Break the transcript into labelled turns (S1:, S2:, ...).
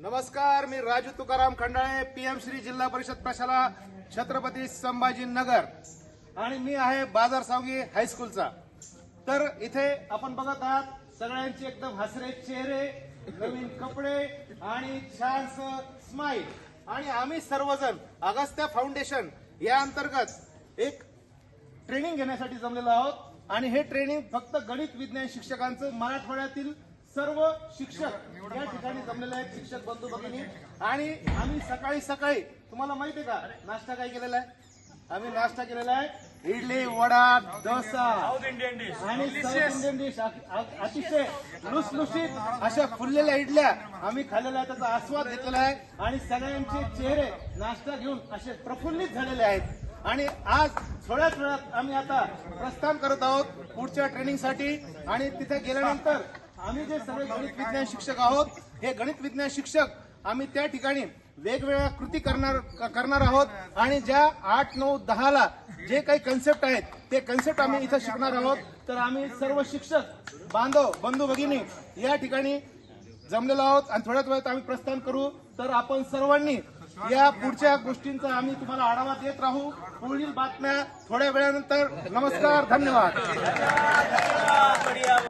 S1: नमस्कार मी राजू तुकाराम खंडाळे पीएम श्री जिल्हा परिषद प्रशाला छत्रपती संभाजी नगर. आणि मी आहे बाजार सावगी हायस्कूलचा तर इथे आपण बघत आहात सगळ्यांचे एकदम हसरे चेहरे नवीन कपडे आणि छानस स्माईल आणि आम्ही सर्वजण अगस्त्या फाउंडेशन या अंतर्गत एक ट्रेनिंग घेण्यासाठी जमलेलो आहोत. आणि हे ट्रेनिंग फक्त गणित विज्ञान शिक्षकांचं मराठवाड्यातील सर्व शिक्षक या ठिकाणी जमलेले आहेत शिक्षक बंधू भगिनी. आणि आम्ही सकाळी सकाळी तुम्हाला माहिती आहे का नाश्ता काय केलेला आहे? आम्ही नाश्ता केलेला आहे इडली वडा डोसा. आणि साऊथ इंडियन डिश अतिशय लुसलुशीत अशा फुललेल्या इडल्या आम्ही खाल्लेल्या आहेत त्याचा आस्वाद घेतलेला आहे. आणि सगळ्यांचे चेहरे नाश्ता घेऊन असे प्रफुल्लित झालेले आहेत. आणि आज थोड्याच वेळात आम्ही आता प्रस्थान करत आहोत पुढच्या ट्रेनिंगसाठी आणि तिथे गेल्यानंतर आम्ही जे सर्व गणित विज्ञान शिक्षक आहोत हे गणित विज्ञान शिक्षक आम्ही त्या ठिकाणी वेगवेगळ्या कृती करणार करणार आहोत आणि ज्या आठ नऊ दहाला जे काही कन्सेप्ट आहेत ते कन्सेप्ट आम्ही इथं शिकणार आहोत. तर आम्ही सर्व शिक्षक बांधव बंधू भगिनी या ठिकाणी जमलेलो आहोत आणि थोड्याच वेळात आम्ही प्रस्थान करू. तर आपण सर्वांनी या पुढच्या गोष्टींचा आम्ही तुम्हाला आढावा देत राहू. पुढील बातम्या थोड्या वेळानंतर. नमस्कार धन्यवाद.